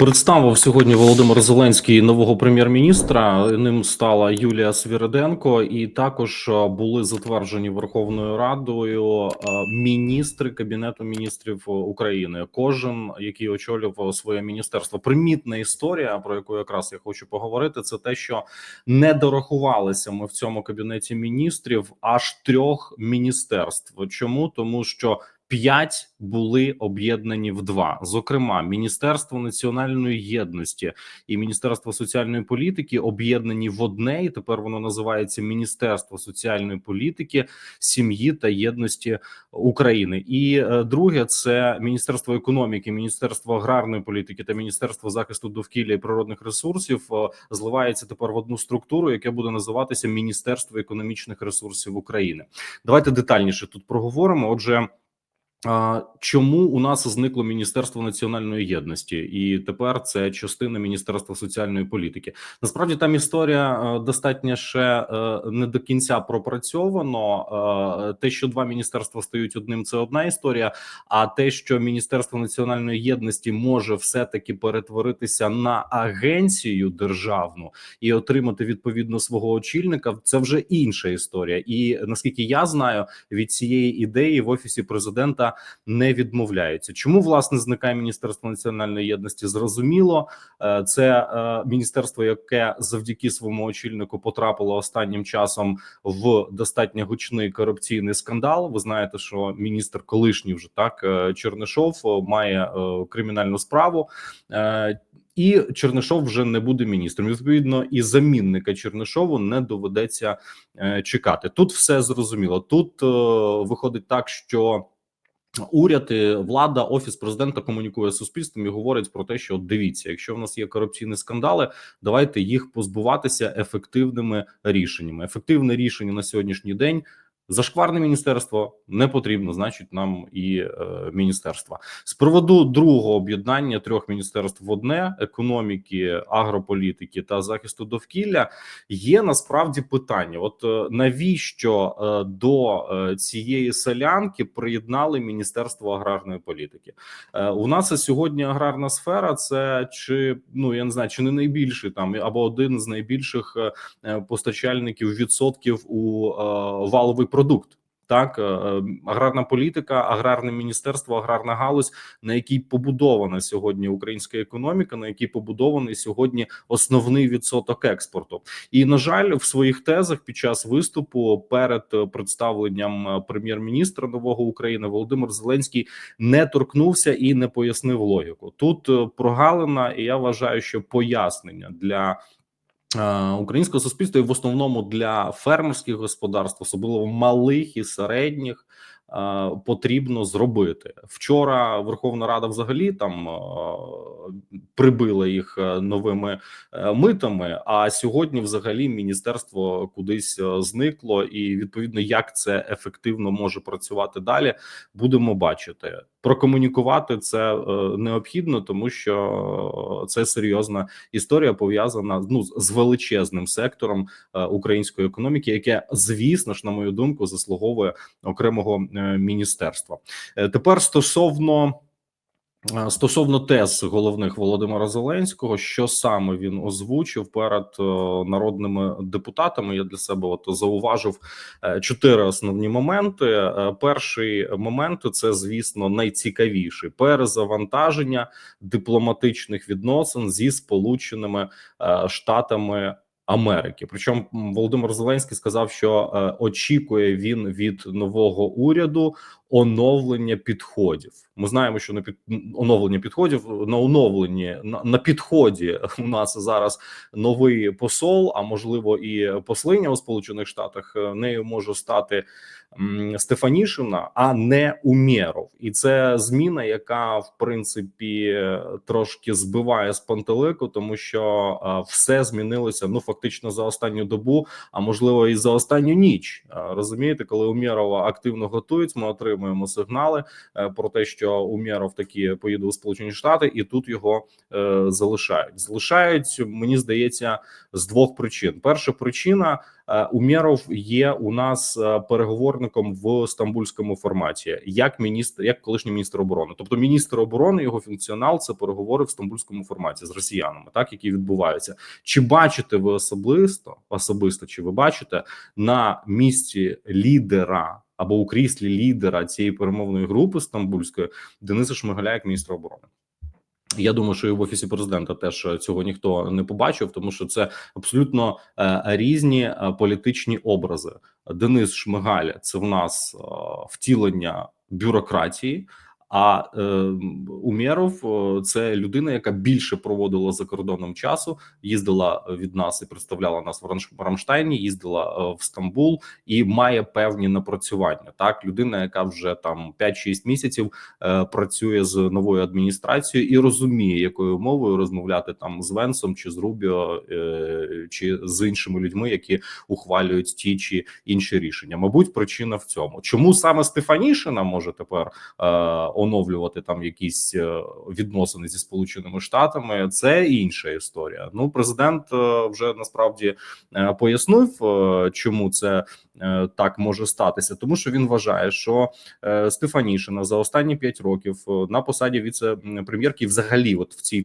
Представив сьогодні Володимир Зеленський нового прем'єр-міністра. Ним стала Юлія Свіриденко, і також е, були затверджені Верховною Радою е, міністри кабінету міністрів України. Кожен, який очолював своє міністерство. Примітна історія, про яку якраз я хочу поговорити, це те, що не дорахувалися ми в цьому кабінеті міністрів аж трьох міністерств. Чому тому, що П'ять були об'єднані в два. Зокрема, Міністерство національної єдності і Міністерство соціальної політики об'єднані в одне, і тепер воно називається Міністерство соціальної політики, сім'ї та єдності України. І е, друге це Міністерство економіки, Міністерство аграрної політики та Міністерство захисту довкілля і природних ресурсів е, зливається тепер в одну структуру, яке буде називатися Міністерство економічних ресурсів України. Давайте детальніше тут проговоримо. Отже. Чому у нас зникло Міністерство національної єдності, і тепер це частина Міністерства соціальної політики? Насправді там історія е, достатньо ще е, не до кінця пропрацьовано. Е, те, що два міністерства стають одним, це одна історія. А те, що Міністерство національної єдності може все таки перетворитися на агенцію державну і отримати відповідно свого очільника, це вже інша історія. І наскільки я знаю, від цієї ідеї в офісі президента не відмовляються. Чому власне зникає міністерство національної єдності? Зрозуміло, Е, це е, міністерство, яке завдяки своєму очільнику потрапило останнім часом в достатньо гучний корупційний скандал. Ви знаєте, що міністр колишній вже так е, Чернишов має кримінальну справу. І Чернишов вже не буде міністром. Відповідно, і замінника Чернишову не доведеться чекати. Тут все зрозуміло. Тут виходить так, що уряд, влада, офіс президента комунікує з суспільством і говорить про те, що от дивіться, якщо в нас є корупційні скандали, давайте їх позбуватися ефективними рішеннями. Ефективне рішення на сьогоднішній день. Зашкварне міністерство не потрібно, значить, нам і е, міністерства з приводу другого об'єднання трьох міністерств в одне економіки, агрополітики та захисту довкілля. Є насправді питання: от е, навіщо е, до е, цієї селянки приєднали міністерство аграрної політики? Е, у нас сьогодні аграрна сфера це чи ну я не знаю, чи не найбільший там або один з найбільших е, е, постачальників відсотків у е, валовий продукт. Так, е, е, аграрна політика, аграрне міністерство, аграрна галузь, на якій побудована сьогодні українська економіка, на якій побудований сьогодні основний відсоток експорту. І на жаль, в своїх тезах під час виступу перед представленням е, прем'єр-міністра нового України Володимир Зеленський не торкнувся і не пояснив логіку. Тут прогалина, і я вважаю, що пояснення для. Е, Українського суспільства і в основному для фермерських господарств, особливо малих і середніх, потрібно зробити вчора. Верховна Рада взагалі там е, прибила їх е, новими е, митами. А сьогодні, взагалі, міністерство кудись е, зникло, і відповідно, як це ефективно може працювати далі, будемо бачити. Прокомунікувати це е, необхідно, тому що це серйозна історія пов'язана ну з величезним сектором е, української економіки, яке звісно ж, на мою думку, заслуговує окремого е, міністерства. Е, Тепер стосовно. Е, Стосовно тез головних Володимира Зеленського, що саме він озвучив перед е, народними депутатами, я для себе от зауважив е, чотири основні моменти. Е, Перший момент це, звісно, найцікавіший перезавантаження дипломатичних відносин зі Сполученими е, Штатами. Америки, причому Володимир Зеленський сказав, що е, очікує він від нового уряду оновлення підходів. Ми знаємо, що на під оновлення підходів на оновленні на, на підході у нас зараз новий посол, а можливо і послиня у Сполучених Штатах. Е, Нею може стати Стефанішина, а не Умєров. І це зміна, яка в принципі трошки збиває з пантелику, тому що е, все змінилося ну фактично за останню добу, а можливо і за останню ніч. Е, Розумієте, коли Умєрова активно готують, ми отримуємо сигнали е, про те, що Умєров таки поїде у Сполучені Штати, і тут його залишають. Залишають, мені здається, з двох причин. Перша причина Умєров є у нас е, переговорником в стамбульському форматі, як міністр, як колишній міністр оборони. Тобто, міністр оборони його функціонал це переговори в стамбульському форматі з росіянами, так які відбуваються. Чи бачите ви особисто особисто? Чи ви бачите на місці лідера або у кріслі лідера цієї перемовної групи стамбульської Дениса Шмигаля як міністра оборони? Я думаю, що і в офісі президента теж цього ніхто не побачив, тому що це абсолютно е, різні е, політичні образи. Денис Шмигаль це в нас е, втілення бюрократії. А е, Умєров це людина, яка більше проводила за кордоном часу, їздила від нас і представляла нас в Рамш- Рамштайні, їздила е, в Стамбул і має певні напрацювання. Так, людина, яка вже там 5-6 місяців е, працює з новою адміністрацією і розуміє, якою мовою розмовляти там з Венсом чи з Рубіо, е, чи з іншими людьми, які ухвалюють ті чи інші рішення. Мабуть, причина в цьому. Чому саме Стефанішина може тепер е, оновлювати там якісь е, відносини зі Сполученими Штатами? Це інша історія. Ну, президент е, вже насправді е, пояснив, чому це так може статися, тому що він вважає, що Стефанішина за останні п'ять років на посаді віце-прем'єрки, взагалі, от в цій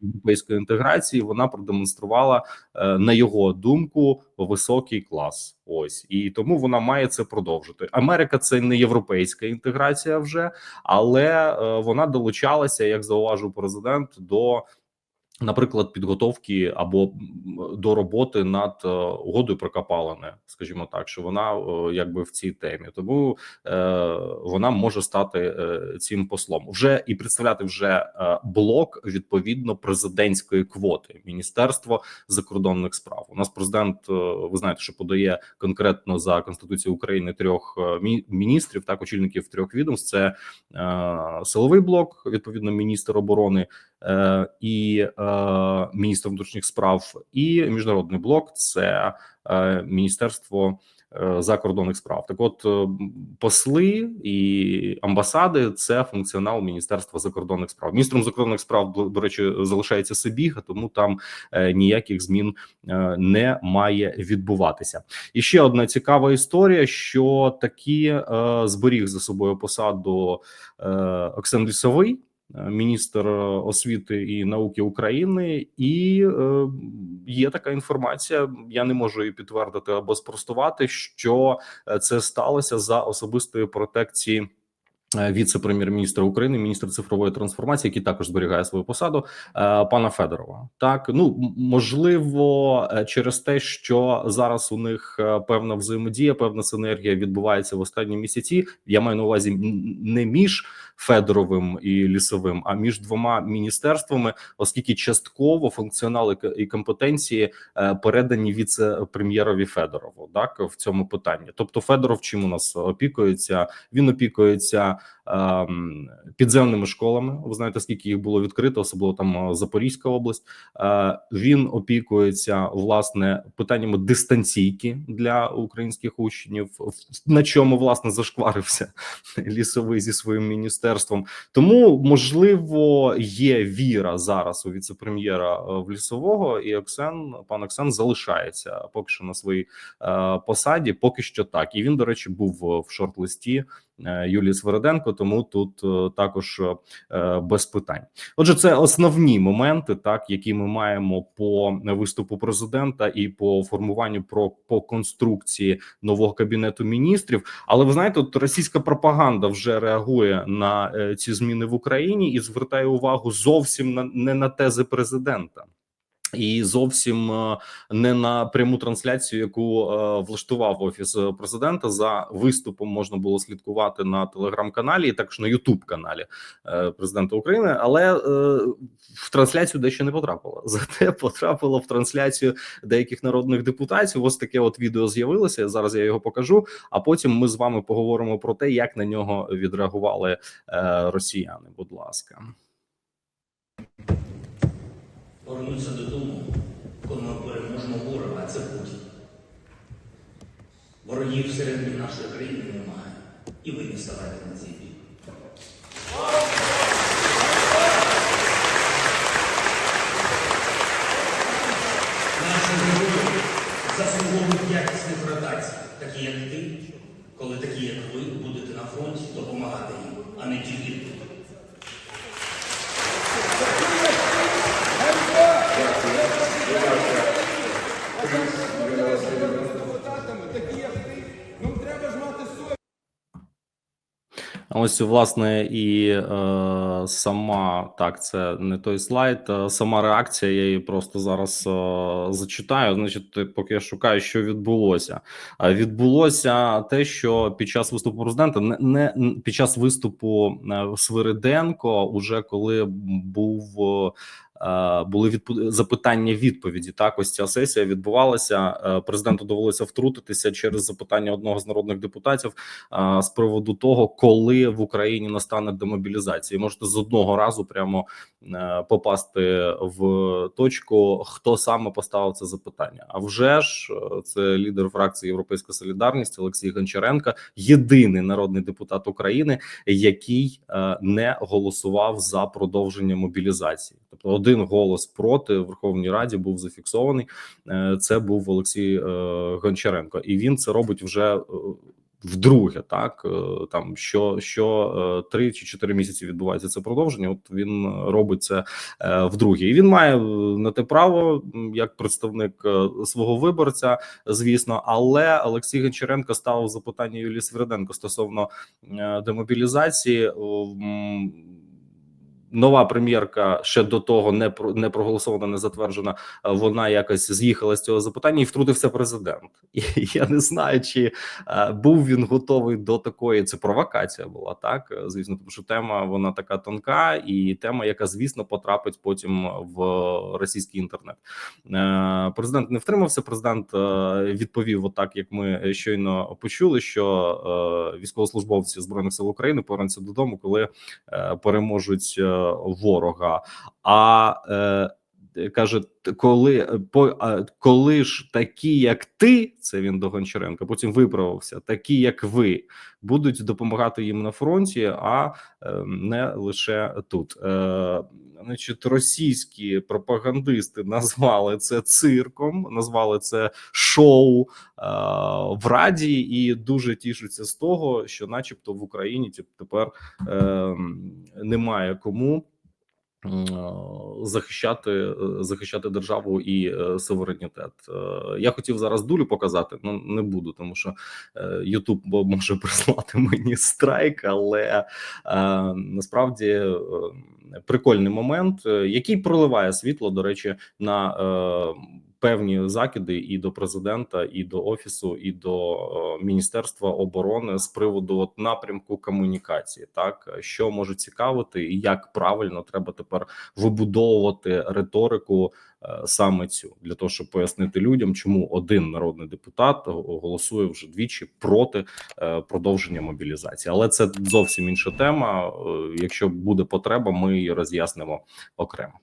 європейської інтеграції, вона продемонструвала е, на його думку високий клас. Ось і тому вона має це продовжити. Америка це не європейська інтеграція вже, але е, вона долучалася, як зауважив президент, до. Наприклад, підготовки або до роботи над е, угодою про копалини, скажімо так, що вона е, якби в цій темі, тому е, вона може стати цим послом вже і представляти вже блок відповідно президентської квоти Міністерство закордонних справ. У нас президент, ви знаєте, що подає конкретно за конституцією України трьох міністрів, так очільників трьох відомств. Це е, силовий блок, відповідно, міністр оборони і е, міністр внутрішніх справ, і міжнародний блок це е, міністерство е, закордонних справ. Так, от е, посли і амбасади це функціонал міністерства закордонних справ. Міністром закордонних справ до, речі залишається Сибіга, тому там е, ніяких змін е, не має відбуватися. І ще одна цікава історія: що такі е, зберіг за собою посаду е, Лісовий. Міністр освіти і науки України, і е, є така інформація. Я не можу її підтвердити або спростувати, що е, це сталося за особистої протекції. Е, Віце-прем'єр-міністра України, міністр цифрової трансформації, який також зберігає свою посаду, е, пана Федорова. Так ну можливо, е, через те, що зараз у них певна взаємодія, певна синергія відбувається в останні місяці. Я маю на увазі не між Федоровим і лісовим, а між двома міністерствами, оскільки частково функціонали і компетенції передані віце-прем'єрові Федорову, так в цьому питанні. Тобто, Федоров чим у нас опікується? Він опікується ем, підземними школами. Ви знаєте, скільки їх було відкрито, особливо там е, Запорізька область. Е, він опікується власне питаннями дистанційки для українських учнів, на чому власне зашкварився лісовий зі своїм міністерством. Тому можливо є віра зараз у віце-прем'єра е, в лісового, і Оксен, пан Оксен залишається поки що на своїй посаді. Поки що так. І він, до речі, був в шорт-листі Юлії Свериденко. Тому тут е, також е, без питань. Отже, це основні моменти, так які ми маємо по виступу президента і по формуванню про по конструкції нового кабінету міністрів. Але ви знаєте, от російська пропаганда вже реагує на е, ці зміни в Україні і звертає увагу зовсім на не на тези президента. І зовсім е, не на пряму трансляцію, яку е, влаштував офіс е, президента. За виступом можна було слідкувати на телеграм-каналі, і також на Ютуб каналі е, президента України. Але в трансляцію дещо не потрапило. Зате потрапило в трансляцію деяких народних депутатів. Ось таке от відео з'явилося. Зараз я його покажу. А потім ми з вами поговоримо про те, як на нього відреагували росіяни. Будь ласка. Повернутися додому, коли ми переможемо ворога, а це Путін. Ворогів всередині нашої країни немає. І ви не ставайте на цей бік. Ось власне і е, сама так, це не той слайд. е, Сама реакція. Я її просто зараз е, зачитаю. Значить, поки я шукаю, що відбулося. А відбулося те, що під час виступу президента не, не під час виступу е, Свириденко, уже коли був. Е, Були відпо- запитання відповіді. Так, ось ця сесія відбувалася. Е, Президенту довелося втрутитися через запитання одного з народних депутатів з приводу того, коли в Україні настане демобілізація. І Можете з одного разу прямо е, попасти в точку, хто саме поставив це запитання. А вже ж е, це лідер фракції Європейська Солідарність Олексій Гончаренко, єдиний народний депутат України, який е, не голосував за продовження мобілізації. Тобто один голос проти в Верховній Раді був зафіксований. Е, Це був Олексій е, Гончаренко, і він це робить вже. е, Вдруге, так там що що три чи чотири місяці відбувається це продовження. От він робить це вдруге, і він має на те право як представник свого виборця, звісно. Але Олексій Гончаренко ставив запитання Юлії Свириденко стосовно демобілізації. Нова прем'єрка ще до того не про не проголосована, не затверджена. е, Вона якось з'їхала з цього запитання і втрутився президент. І я не знаю, чи е, був він готовий до такої. Це провокація була так. е, Звісно, тому що тема вона така тонка, і тема, яка звісно потрапить потім в російський інтернет. Президент не втримався. Президент відповів, отак як ми щойно почули, що військовослужбовці збройних сил України повернуться додому, коли переможуть ворога. А е, каже, коли по коли ж такі, як ти, це він до Гончаренка, потім виправився, такі як ви, будуть допомагати їм на фронті, а е, не лише тут. Е, Значить, російські пропагандисти назвали це цирком, назвали це шоу е, в Раді, і дуже тішуться з того, що, начебто, в Україні тепер е, немає кому захищати е, захищати державу і е, суверенітет. Е, Я хотів зараз дулю показати, ну не буду, тому що е, Ютуб може прислати мені страйк, але е, насправді е, прикольний момент, е, який проливає світло, до речі, на е, певні закиди і до президента, і до офісу, і до е, міністерства оборони з приводу от напрямку комунікації, так що може цікавити, і як правильно треба тепер вибудовувати риторику е, саме цю для того, щоб пояснити людям, чому один народний депутат голосує вже двічі проти е, продовження мобілізації. Але це зовсім інша тема. Якщо буде потреба, ми її роз'яснимо окремо.